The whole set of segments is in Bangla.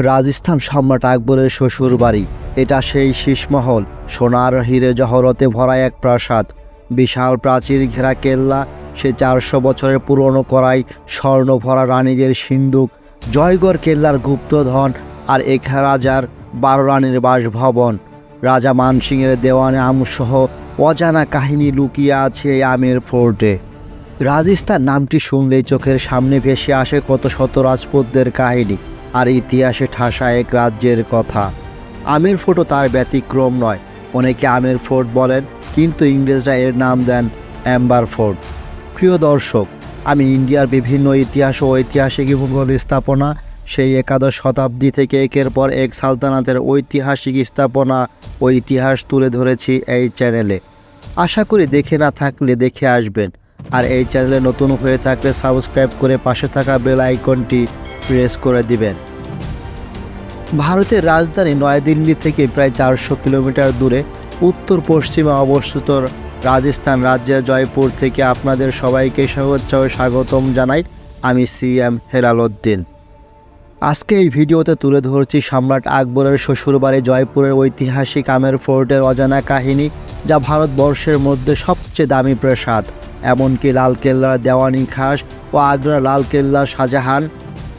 রাজস্থান সম্রাট আকবরের শ্বশুর বাড়ি এটা সেই শীষমহল সোনার হিরে জহরতে ভরা এক প্রাসাদ। বিশাল প্রাচীর ঘেরা কেল্লা, সে চারশো বছরের পুরনো করাই স্বর্ণ ভরা রানীদের সিন্ধুক, জয়গড় কেল্লার গুপ্তধন আর এখা রাজার বারো রানীর বাসভবন। রাজা মানসিংয়ের দেওয়ানে আমসহ অজানা কাহিনী লুকিয়ে আছে এই আমের ফোর্টে। রাজস্থান নামটি শুনলেই চোখের সামনে ভেসে আসে কত শত রাজপুতদের কাহিনী। আর ইতিহাসে ঠাসা এক রাজ্যের কথা। আমের ফোর্টও তার ব্যতিক্রম নয়। অনেকে আমের ফোর্ট বলেন, কিন্তু ইংরেজরা এর নাম দেন অ্যাম্বার ফোর্ট প্রিয় দর্শক, আমি ইন্ডিয়ার বিভিন্ন ইতিহাস ও ঐতিহাসিক ভূগোল স্থাপনা সেই একাদশ শতাব্দী থেকে একের পর এক সালতানাতের ঐতিহাসিক স্থাপনা ও ইতিহাস তুলে ধরেছি এই চ্যানেলে। আশা করি দেখে না থাকলে দেখে আসবেন। আর এই চ্যানেলে নতুন হয়ে থাকলে সাবস্ক্রাইব করে পাশে থাকা বেল আইকনটি প্রেস করে দিবেন। ভারতের রাজধানী নয়াদিল্লি থেকে প্রায় চারশো কিলোমিটার দূরে উত্তর পশ্চিমে অবস্থিত রাজস্থান রাজ্যের জয়পুর থেকে আপনাদের সবাইকে শুভেচ্ছা স্বাগতম জানাই আমি সি এম হেলালুদ্দিন আজকে এই ভিডিওতে তুলে ধরছি সম্রাট আকবরের শ্বশুরবাড়ি জয়পুরের ঐতিহাসিক আমের ফোর্টের অজানা কাহিনী যা ভারতবর্ষের মধ্যে সবচেয়ে দামি প্রাসাদ। এমনকি লালকেল্লার দেওয়ানি খাস ও আগ্রার লালকেল্লা শাহজাহান।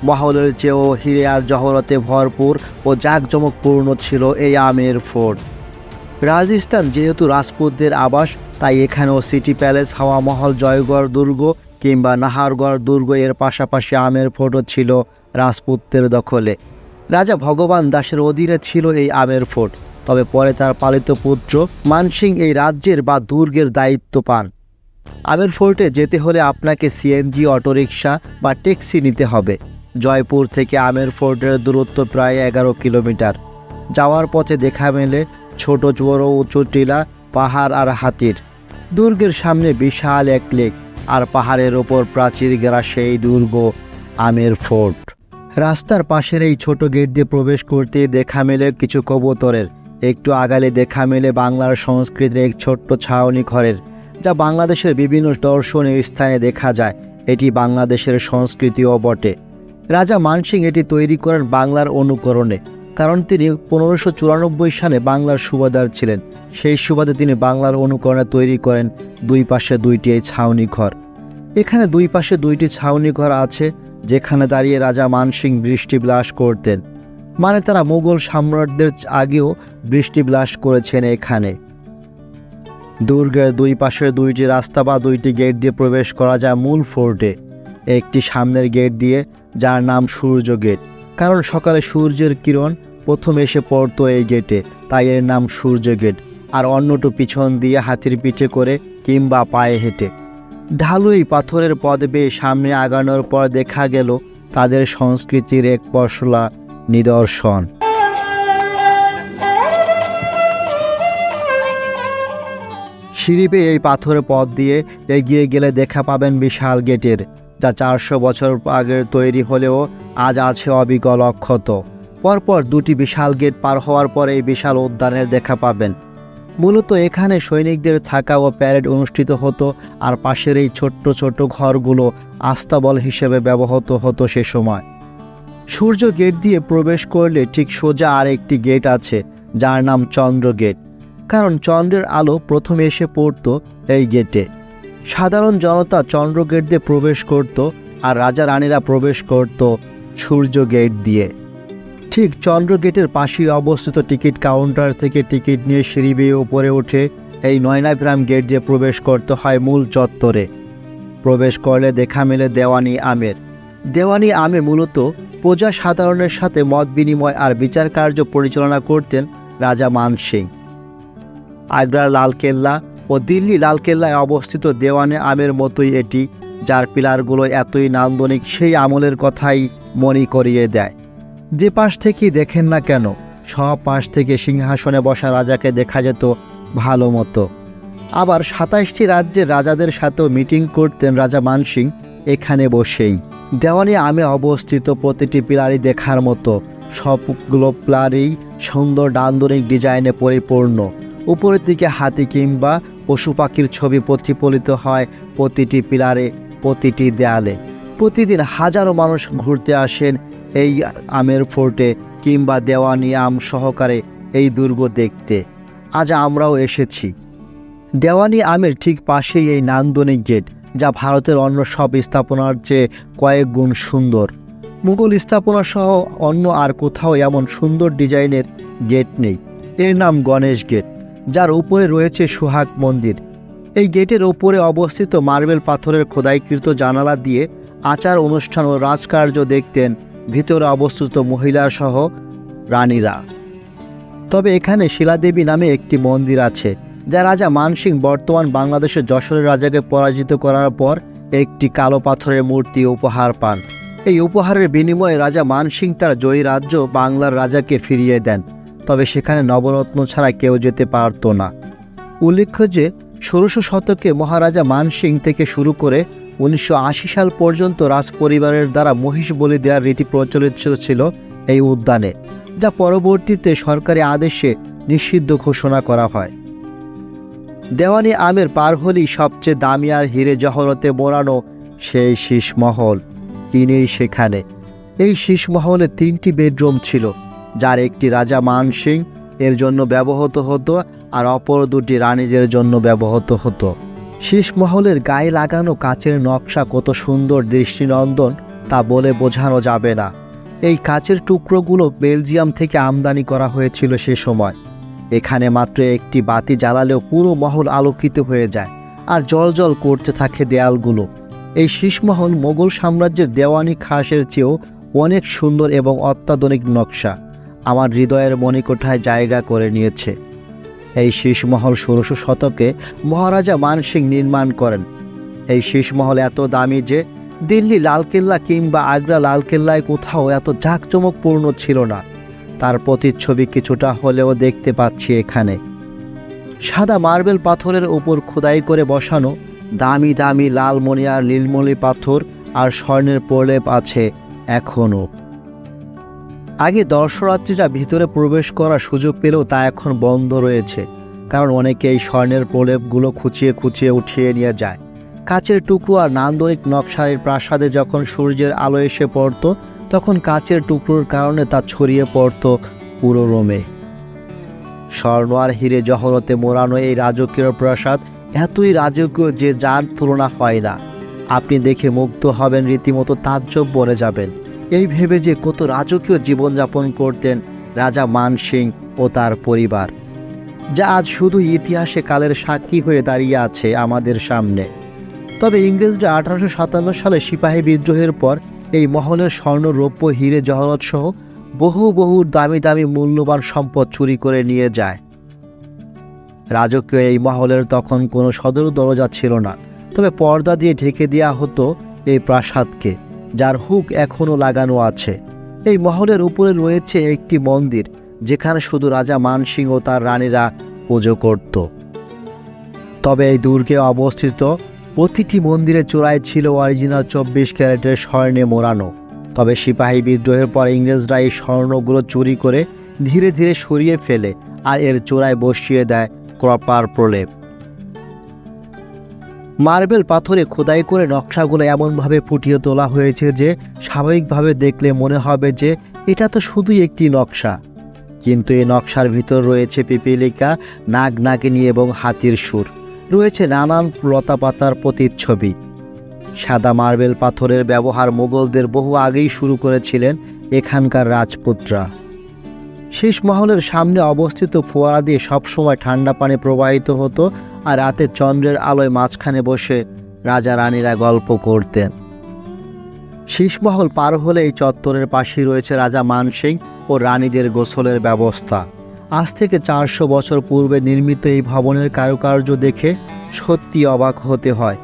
মহলের চেয়েও হিরে আর জহরতে ভরপুর ও জাঁকজমকপূর্ণ ছিল এই আমের ফোর্ট রাজস্থান যেহেতু রাজপুতদের আবাস, তাই এখানেও সিটি প্যালেস হাওয়া মহল জয়গড়, দুর্গ কিংবা নাহারগড়, দুর্গ এর পাশাপাশি আমের ফোর্টও ছিল রাজপুতদের দখলে। রাজা ভগবান দাসের অধীনে ছিল এই আমের ফোর্ট তবে পরে তার পালিত পুত্র মানসিং এই রাজ্যের বা দুর্গের দায়িত্ব পান। আমের ফোর্টে যেতে হলে আপনাকে সিএনজি, অটোরিকশা বা ট্যাক্সি নিতে হবে। জয়পুর থেকে আমের ফোর্টের দূরত্ব প্রায় এগারো কিলোমিটার। যাওয়ার পথে দেখা মেলে ছোট, বড়, উঁচু টিলা, পাহাড় আর হাতির। দুর্গের সামনে বিশাল এক লেক আর পাহাড়ের ওপর প্রাচীর গেরা সেই দুর্গ আমের ফোর্ট রাস্তার পাশের এই ছোট গেট দিয়ে প্রবেশ করতে দেখা মেলে কিছু কবুতরের। একটু আগালে দেখা মেলে বাংলার সংস্কৃতির এক ছোট্ট ছাউনি ঘরের। যা বাংলাদেশের বিভিন্ন দর্শনীয় স্থানে দেখা যায়। এটি বাংলাদেশের সংস্কৃতিও বটে। রাজা মানসিং এটি তৈরি করেন বাংলার অনুকরণে, কারণ তিনি পনেরোশো চুরানব্বই সালে বাংলার সুবাদার ছিলেন। সেই সুবাদে তিনি বাংলার অনুকরণে তৈরি করেন দুই পাশে দুইটি এই ছাউনি ঘর। এখানে দুই পাশে দুইটি ছাউনি ঘর আছে, যেখানে দাঁড়িয়ে রাজা মানসিং বৃষ্টি বিলাস করতেন। মানে তারা মুঘল সম্রাটদের আগেও বৃষ্টি বিলাস করেছেন এখানে। দুর্গের দুই পাশে দুইটি রাস্তা বা দুইটি গেট দিয়ে প্রবেশ করা যায় মূল ফোর্টে। একটি সামনের গেট দিয়ে, যার নাম সূর্য গেট। কারণ সকালে সূর্যের কিরণ প্রথম এসে পড়তো এই গেটে, তাই এর নাম সূর্য গেট। আর অন্যটু পিছন দিয়ে হাতির পিঠে করে কিংবা পায়ে হেঁটে। ঢালুই পাথরের পদ বেয়ে সামনে আগানোর পর দেখা গেল তাদের সংস্কৃতির এক পশলা নিদর্শন। সিঁড়ি বেয়ে এই পাথরের পথ দিয়ে এগিয়ে গেলে দেখা পাবেন বিশাল গেটের, যা চারশো বছর আগের তৈরি হলেও আজ আছে অবিকল অক্ষত। পরপর দুটি বিশাল গেট পার হওয়ার পরে এই বিশাল উদ্যানের দেখা পাবেন। মূলত এখানে সৈনিকদের থাকা ও প্যারেড অনুষ্ঠিত হতো, আর পাশের এই ছোট্ট ছোট্ট ঘরগুলো আস্তাবল হিসেবে ব্যবহৃত হতো সে সময়। সূর্য গেট দিয়ে প্রবেশ করলে ঠিক সোজা আর একটি গেট আছে, যার নাম চন্দ্র গেট। কারণ চন্দ্রের আলো প্রথমে এসে পড়তো এই গেটে। সাধারণ জনতা চন্দ্র গেট দিয়ে প্রবেশ করত আর রাজা রানীরা প্রবেশ করত সূর্য গেট দিয়ে। ঠিক চন্দ্র গেটের পাশেই অবস্থিত টিকিট কাউন্টার থেকে টিকিট নিয়ে সিঁড়ি বেয়ে উপরে উঠে এই নয়নাগ্রাম গেট দিয়ে প্রবেশ করতে হয় মূল চত্বরে। প্রবেশ করলে দেখা মেলে দেওয়ানি আমের। দেওয়ানি আমে মূলত প্রজা সাধারণের সাথে মত বিনিময় আর বিচার কার্য পরিচালনা করতেন রাজা মানসিং আগ্রার লালকেল্লা ও দিল্লি লালকেল্লায় অবস্থিত দেওয়ানে আমের মতোই এটি, যার পিলারগুলো এতই নান্দনিক সেই আমলের কথাই মনে করিয়ে দেয়। যে পাশ থেকেই দেখেন না কেন, সব পাশ থেকে সিংহাসনে বসা রাজাকে দেখা যেত ভালো মতো। আবার সাতাইশটি রাজ্যের রাজাদের সাথেও মিটিং করতেন রাজা মানসিং এখানে বসেই। দেওয়ানি আমে অবস্থিত প্রতিটি পিলারই দেখার মতো, সবগুলো পিলারই সুন্দর নান্দনিক ডিজাইনে পরিপূর্ণ। উপরের দিকে হাতি কিংবা পশু পাখির ছবি প্রতিফলিত হয় প্রতিটি পিলারে, প্রতিটি দেয়ালে। প্রতিদিন হাজারো মানুষ ঘুরতে আসেন এই আমের ফোর্টে কিংবা দেওয়ানি আম সহকারে এই দুর্গ দেখতে। আজ আমরাও এসেছি। দেওয়ানি আমের ঠিক পাশেই এই নান্দনিক গেট, যা ভারতের অন্য সব স্থাপনার চেয়ে কয়েক গুণ সুন্দর। মুঘল স্থাপনা সহ অন্য আর কোথাও এমন সুন্দর ডিজাইনের গেট নেই। এর নাম গণেশ গেট। যার উপরে রয়েছে সুহাগ মন্দির। এই গেটের ওপরে অবস্থিত মার্বেল পাথরের খোদাইকৃত জানালা দিয়ে আচার অনুষ্ঠান ও রাজকার্য দেখতেন ভিতরে অবস্থিত মহিলার সহ রানীরা। তবে এখানে শিলাদেবী নামে একটি মন্দির আছে, যা রাজা মানসিং বর্তমান বাংলাদেশের যশোরের রাজাকে পরাজিত করার পর একটি কালো পাথরের মূর্তি উপহার পান। এই উপহারের বিনিময়ে রাজা মানসিং তার জয়ী রাজ্য বাংলার রাজাকে ফিরিয়ে দেন। তবে সেখানে নবরত্ন ছাড়া কেউ যেতে পারত না। উল্লেখ্য যে, ষোড়শ শতকে মহারাজা মানসিং থেকে শুরু করে উনিশশো আশি সাল পর্যন্ত রাজ পরিবারের দ্বারা মহিষ বলি দেওয়ার রীতি প্রচলিত ছিল এই উদ্যানে, যা পরবর্তীতে সরকারি আদেশে নিষিদ্ধ ঘোষণা করা হয়। দেওয়ানি আমের পার হলেই সবচেয়ে দামি আর হিরে জহরতে মোড়ানো সেই শীষমহল কিনেই সেখানে। এই শীষমহলে তিনটি বেডরুম ছিল। যার একটি রাজা মান সিং, এর জন্য ব্যবহৃত হতো আর অপর দুটি রানীদের জন্য ব্যবহৃত হতো। শীষমহলের গায়ে লাগানো কাচের নকশা কত সুন্দর দৃষ্টিনন্দন তা বলে বোঝানো যাবে না। এই কাচের টুকরোগুলো বেলজিয়াম থেকে আমদানি করা হয়েছিল সে সময়। এখানে মাত্র একটি বাতি জ্বালালেও পুরো মহল আলোকিত হয়ে যায় আর জল জল করতে থাকে দেয়ালগুলো। এই শীষমহল মোগল সাম্রাজ্যের দেওয়ানি খাসের চেয়েও অনেক সুন্দর এবং অত্যাধুনিক নকশা। আমার হৃদয়ের মণিকোঠায় জায়গা করে নিয়েছে। এই শীষমহল ষোড়শ শতকে মহারাজা মানসিং নির্মাণ করেন। এই শীষমহল এত দামি যে দিল্লি লালকেল্লা কিংবা আগ্রা লালকেল্লায় কোথাও এত জাঁকজমকপূর্ণ ছিল না। তার প্রতিচ্ছবি কিছুটা হলেও দেখতে পাচ্ছি এখানে। সাদা মার্বেল পাথরের ওপর খোদাই করে বসানো দামি দামি লালমণি আর নীলমণি পাথর আর স্বর্ণের প্রলেপ আছে এখনও। আগে দর্শনার্থীরা ভিতরে প্রবেশ করার সুযোগ পেলেও তা এখন বন্ধ রয়েছে, কারণ অনেকে এই স্বর্ণের প্রলেপগুলো খুঁচিয়ে খুঁচিয়ে উঠিয়ে নিয়ে যায়। কাচের টুকরো আর নান্দনিক নকশারের প্রাসাদে যখন সূর্যের আলো এসে পড়তো, তখন কাচের টুকরোর কারণে তা ছড়িয়ে পড়তো পুরো রোমে। স্বর্ণ আর হিরে জহরতে মোড়ানো এই রাজকীয় প্রাসাদ এতই রাজকীয় যে যার তুলনা হয় না। আপনি দেখে মুগ্ধ হবেন, রীতিমতো তাজ্জব বনে যাবেন। এই ভেবে যে কত রাজকীয় জীবনযাপন করতেন রাজা মান সিং ও তার পরিবার, যা আজ শুধু ইতিহাসে কালের সাক্ষী হয়ে দাঁড়িয়ে আছে আমাদের সামনে। তবে ইংরেজরা আঠারোশো সাতান্ন সালে সিপাহী বিদ্রোহের পর এই মহলের স্বর্ণ, রৌপ্য, হিরে, জহরত সহ বহু বহু দামি দামি মূল্যবান সম্পদ চুরি করে নিয়ে যায়। রাজকীয় এই মহলের তখন কোনো সদর দরজা ছিল না, তবে পর্দা দিয়ে ঢেকে দেওয়া হতো এই প্রাসাদকে। যার হুক এখনও লাগানো আছে। এই মহলের উপরে রয়েছে একটি মন্দির, যেখানে শুধু রাজা মানসিং ও তার রানীরা পুজো করত। তবে এই দুর্গে অবস্থিত প্রতিটি মন্দিরের চূড়ায় ছিল অরিজিনাল চব্বিশ ক্যারেটের স্বর্ণে মোড়ানো। তবে সিপাহী বিদ্রোহের পর ইংরেজরা এই স্বর্ণগুলো চুরি করে ধীরে ধীরে সরিয়ে ফেলে আর এর চূড়ায় বসিয়ে দেয় ক্রপার প্রলেপ। মার্বেল পাথরে খোদাই করে নকশাগুলো এমনভাবে ফুটিয়ে তোলা হয়েছে যে স্বাভাবিকভাবে দেখলে মনে হবে যে এটা তো শুধুই একটি নকশা। কিন্তু এই নকশার ভিতর রয়েছে পিপিলিকা নাগ নাগিনী এবং হাতির সুর। রয়েছে নানান লতাপাতার প্রতিচ্ছবি। সাদা মার্বেল পাথরের ব্যবহার মোগলদের বহু আগেই শুরু করেছিলেন এখানকার রাজপুতরা। শেষ মহলের সামনে অবস্থিত ফোয়ারা দিয়ে সবসময় ঠান্ডা পানি প্রবাহিত হতো আর রাতে চন্দ্রের আলোয় মাঝখানে বসে রাজা রানীরা গল্প করতেন। শীষমহল পার হলে এই চত্বরের পাশেই রয়েছে রাজা মানসিং ও রানীদের গোসলের ব্যবস্থা। আজ থেকে চারশো বছর পূর্বে নির্মিত এই ভবনের কারুকার্য দেখে সত্যি অবাক হতে হয়।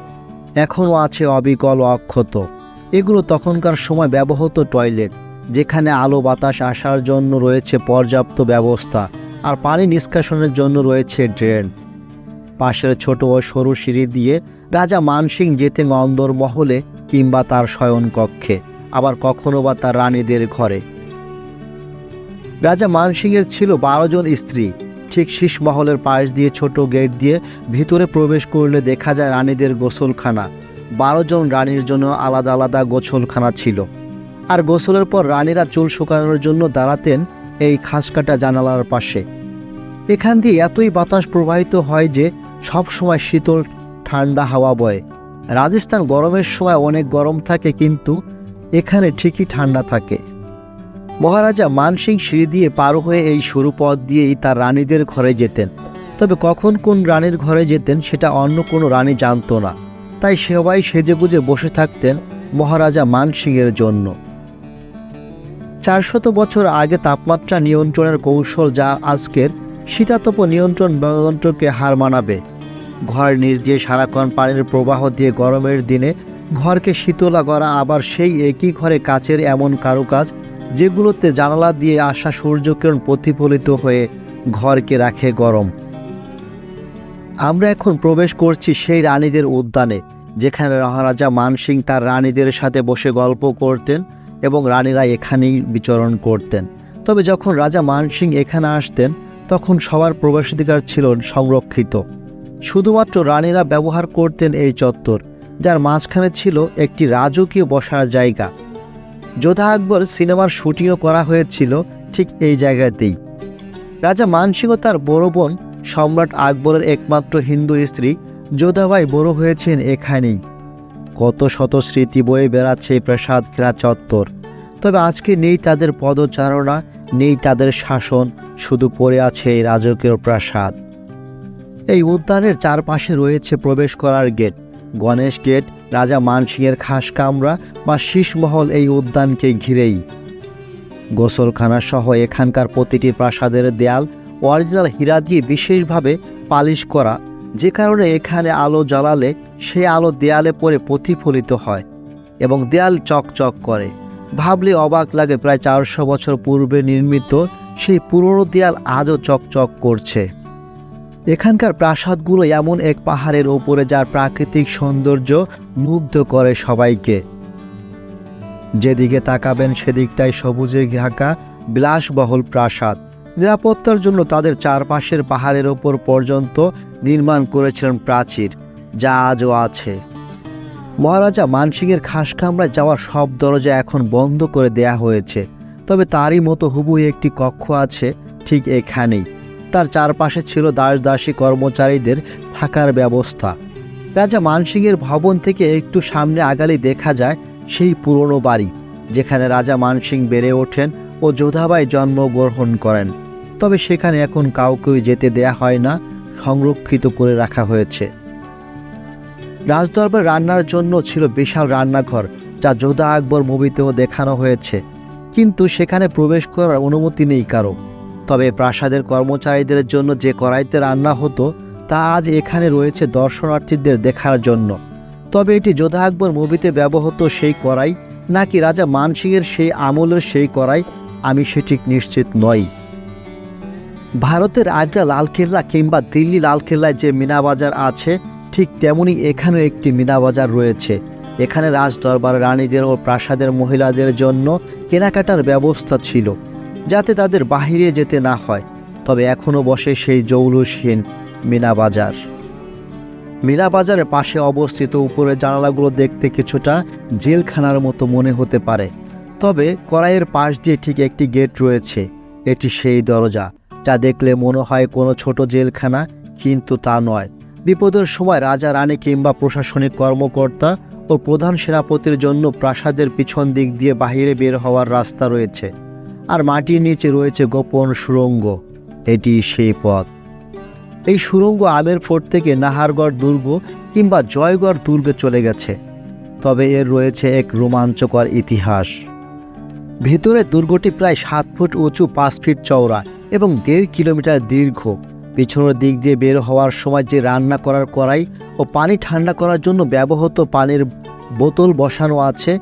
এখনও আছে অবিকল অক্ষত। এগুলো তখনকার সময় ব্যবহৃত টয়লেট। যেখানে আলো বাতাস আসার জন্য রয়েছে পর্যাপ্ত ব্যবস্থা আর পানি নিষ্কাশনের জন্য রয়েছে ড্রেন। পাশের ছোট ও সরু সিঁড়ি দিয়ে রাজা মানসিং যেতেন অন্দর মহলে কিংবা তার শয়নকক্ষে, আবার কখনো বা তার রানীদের ঘরে। রাজা মানসিংয়ের ছিল বারো জন স্ত্রী। ঠিক শীষ মহলের পাশ দিয়ে ছোট গেট দিয়ে ভিতরে প্রবেশ করলে দেখা যায় রানীদের গোসলখানা। বারো জন রানীর জন্য আলাদা আলাদা গোসলখানা ছিল। আর গোসলের পর রানীরা চুল শুকানোর জন্য দাঁড়াতেন এই খাসকাটা জানালার পাশে। এখান দিয়ে এতই বাতাস প্রবাহিত হয় যে সব সময় শীতল, ঠান্ডা হাওয়া বয়। রাজস্থান গরমের সময় অনেক গরম থাকে কিন্তু এখানে ঠিকই ঠান্ডা থাকে। মহারাজা মানসিং সিঁড়ি দিয়ে পার হয়ে এই সরু পথ দিয়েই তার রানীদের ঘরে যেতেন। তবে কখন কোন রানীর ঘরে যেতেন সেটা অন্য কোনো রানী জানতো না। তাই সবাই সেজেগুজে বসে থাকতেন মহারাজা মানসিংয়ের জন্য। চারশত বছর আগে তাপমাত্রা নিয়ন্ত্রণের কৌশল যা আজকের শীতাতপ নিয়ন্ত্রণ যন্ত্রকে হার মানাবে। ঘর নিচ দিয়ে সারাক্ষণ পানির প্রবাহ দিয়ে গরমের দিনে ঘরকে শীতলা করা, আবার সেই একই ঘরে কাচের এমন কারুকাজ যেগুলোতে জানালা দিয়ে আসা সূর্যকিরণ প্রতিফলিত হয়ে ঘরকে রাখে গরম। আমরা এখন প্রবেশ করছি সেই রানীদের উদ্যানে, যেখানে মহারাজা মানসিং তার রানীদের সাথে বসে গল্প করতেন এবং রানীরা এখানেই বিচরণ করতেন। তবে যখন রাজা মানসিং এখানে আসতেন, তখন সবার প্রবেশাধিকার ছিল সংরক্ষিত। শুধুমাত্র রানীরা ব্যবহার করতেন এই চত্বর, যার মাঝখানে ছিল একটি রাজকীয় বসার জায়গা। যোধা আকবর সিনেমার শুটিংও করা হয়েছিল ঠিক এই জায়গাতেই। রাজা মানসিংহ তার বড় বোন সম্রাট আকবরের একমাত্র হিন্দু স্ত্রী যোধাবাই বড় হয়েছেন এখানেই। কত শত স্মৃতি বয়ে বেড়াচ্ছে এই প্রাসাদ ঘেরা চত্বর। তবে আজকে নেই তাদের পদচারণা, নেই তাদের শাসন, শুধু পড়ে আছে এই রাজকীয় প্রাসাদ। এই উদ্যানের চারপাশে রয়েছে প্রবেশ করার গেট। গণেশ গেট, রাজা মানসিংয়ের খাস কামরা বা শীষমহল এই উদ্যানকে ঘিরেই। গোসলখানা সহ এখানকার প্রতিটি প্রাসাদের দেয়াল, অরিজিনাল হীরা দিয়ে বিশেষভাবে পালিশ করা যে কারণে এখানে আলো জ্বালালে সেই আলো দেয়ালে পরে প্রতিফলিত হয় এবং দেয়াল চকচক করে। ভাবলে অবাক লাগে প্রায় চারশো বছর পূর্বে নির্মিত সেই পুরনো দেয়াল আজও চকচক করছে। এখানকার প্রাসাদগুলো এমন এক পাহাড়ের ওপরে যার প্রাকৃতিক সৌন্দর্য মুগ্ধ করে সবাইকে। যেদিকে তাকাবেন সেদিকটাই সবুজে ঢাকা বিলাসবহুল প্রাসাদ। নিরাপত্তার জন্য তাদের চারপাশের পাহাড়ের ওপর পর্যন্ত নির্মাণ করেছিলেন প্রাচীর, যা আজও আছে। মহারাজা মানসিংয়ের খাস কামরায় যাওয়ার সব দরজা এখন বন্ধ করে দেয়া হয়েছে, তবে তারই মতো হুবহু একটি কক্ষ আছে ঠিক এখানেই। তার চারপাশে ছিল দাস দাসী কর্মচারীদের থাকার ব্যবস্থা। রাজা মানসিংয়ের ভবন থেকে একটু সামনে আগালে দেখা যায় সেই পুরনো বাড়ি, যেখানে রাজা মানসিং বেড়ে ওঠেন ও যোধাবাই জন্মগ্রহণ করেন। তবে সেখানে এখন কাউকেই যেতে দেয়া হয় না, সংরক্ষিত করে রাখা হয়েছে। রাজদরবার রান্নার জন্য ছিল বিশাল রান্নাঘর, যা যোধা আকবর মুভিতেও দেখানো হয়েছে। কিন্তু সেখানে প্রবেশ করার অনুমতি নেই কারও। তবে প্রাসাদের কর্মচারীদের জন্য যে কড়াইতে রান্না হতো, তা আজ এখানে রয়েছে দর্শনার্থীদের দেখার জন্য। তবে এটি যোধা আকবর মুভিতে ব্যবহৃত সেই কড়াই, নাকি রাজা মানসিংয়ের সেই আমলের সেই কড়াই, আমি সেঠিক নিশ্চিত নই। ভারতের আগ্রা লালকেল্লা কিংবা দিল্লি লালকেল্লায় যে মিনাবাজার আছে, ঠিক তেমনি এখানেও একটি মিনাবাজার রয়েছে। এখানে রাজদরবার রানীদের ও প্রাসাদের মহিলাদের জন্য কেনাকাটার ব্যবস্থা ছিল, যাতে তাদের বাহিরে যেতে না হয়। তবে এখনও বসে সেই জৌলুসহীন মিনাবাজার। মিনাবাজারের পাশে অবস্থিত উপরের জানালাগুলো দেখতে কিছুটা জেলখানার মতো মনে হতে পারে। তবে কড়াইয়ের পাশ দিয়ে ঠিক একটি গেট রয়েছে, এটি সেই দরজা। যা দেখলে মনে হয় কোনো ছোট জেলখানা, কিন্তু তা নয়। বিপদের সময় রাজা, রানী কিংবা প্রশাসনিক কর্মকর্তা ও প্রধান সেনাপতির জন্য প্রাসাদের পিছন দিক দিয়ে বাহিরে বের হওয়ার রাস্তা রয়েছে, আর মাটির নিচে রয়েছে গোপন সুরঙ্গ। এটি সেই পথ। এই সুরঙ্গ আমের ফোর্ট থেকে নাহারগড় দুর্গ কিংবা জয়গড় দুর্গে চলে গেছে, তবে এর রয়েছে এক রোমাঞ্চকর ইতিহাস। ভিতরে দুর্গটি প্রায় সাত ফুট উঁচু, পাঁচ ফিট চওড়া এবং দেড় কিলোমিটার দীর্ঘ। পিছনের দিক দিয়ে বের হওয়ার সময় যে রান্না করার কড়াই ও পানি ঠান্ডা করার জন্য ব্যবহৃত পানির বোতল বসানো আছে,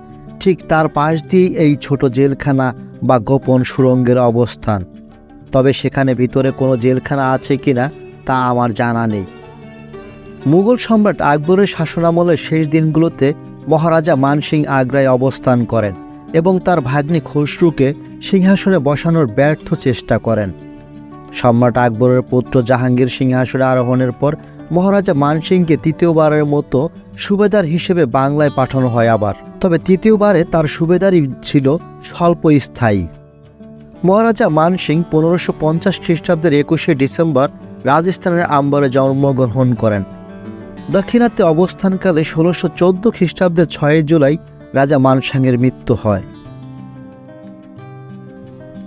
ঠিক তার পাশ দিয়েই এই ছোট জেলখানা বা গোপন সুড়ঙ্গের অবস্থান। তবে সেখানে ভিতরে কোনো জেলখানা আছে কিনা তা আমার জানা নেই। মুঘল সম্রাট আকবরের শাসনামলের শেষ দিনগুলোতে মহারাজা মানসিং আগ্রায় অবস্থান করেন। এবং তার ভাগ্নি খসরুকে সিংহাসনে বসানোর ব্যর্থ চেষ্টা করেন। সম্রাট আকবরের পুত্র জাহাঙ্গীর সিংহাসনে আরোহণের পর মহারাজা মানসিংকে তৃতীয়বারের মতো সুবেদার হিসেবে বাংলায় পাঠানো হয় আবার। তবে তৃতীয়বারে তার সুবেদারই ছিল স্বল্পস্থায়ী। মহারাজা মানসিং পনেরোশো পঞ্চাশ খ্রিস্টাব্দের একুশে ডিসেম্বর রাজস্থানের আম্বরে জন্মগ্রহণ করেন। দক্ষিণাত্যে অবস্থানকালে ষোলোশো চোদ্দ খ্রিস্টাব্দের ছয় জুলাই রাজা মানসাংয়ের মৃত্যু হয়।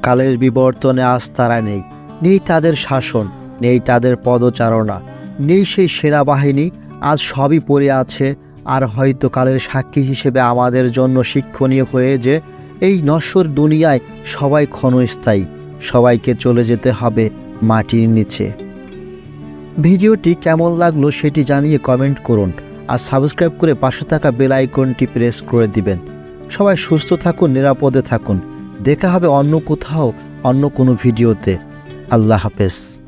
কালের বিবর্তনে আজ তারা নেই। নেই তাদের শাসন, নেই তাদের পদচারণা, নেই সেই সেনাবাহিনী, আজ সবই পড়ে আছে। আর হয়তো কালের সাক্ষী হিসেবে আমাদের জন্য শিক্ষণীয় হয়ে যে এই নশ্বর দুনিয়ায় সবাই ক্ষণস্থায়ী, সবাইকে চলে যেতে হবে মাটির নিচে। ভিডিওটি কেমন লাগল সেটি জানিয়ে কমেন্ট করুন। আর সাবস্ক্রাইব করে পাশে থাকা বেল আইকনটি প্রেস করে দিবেন। সবাই সুস্থ থাকুন, নিরাপদে থাকুন। দেখা হবে অন্য কোথাও, অন্য কোনো ভিডিওতে। আল্লাহ হাফেজ।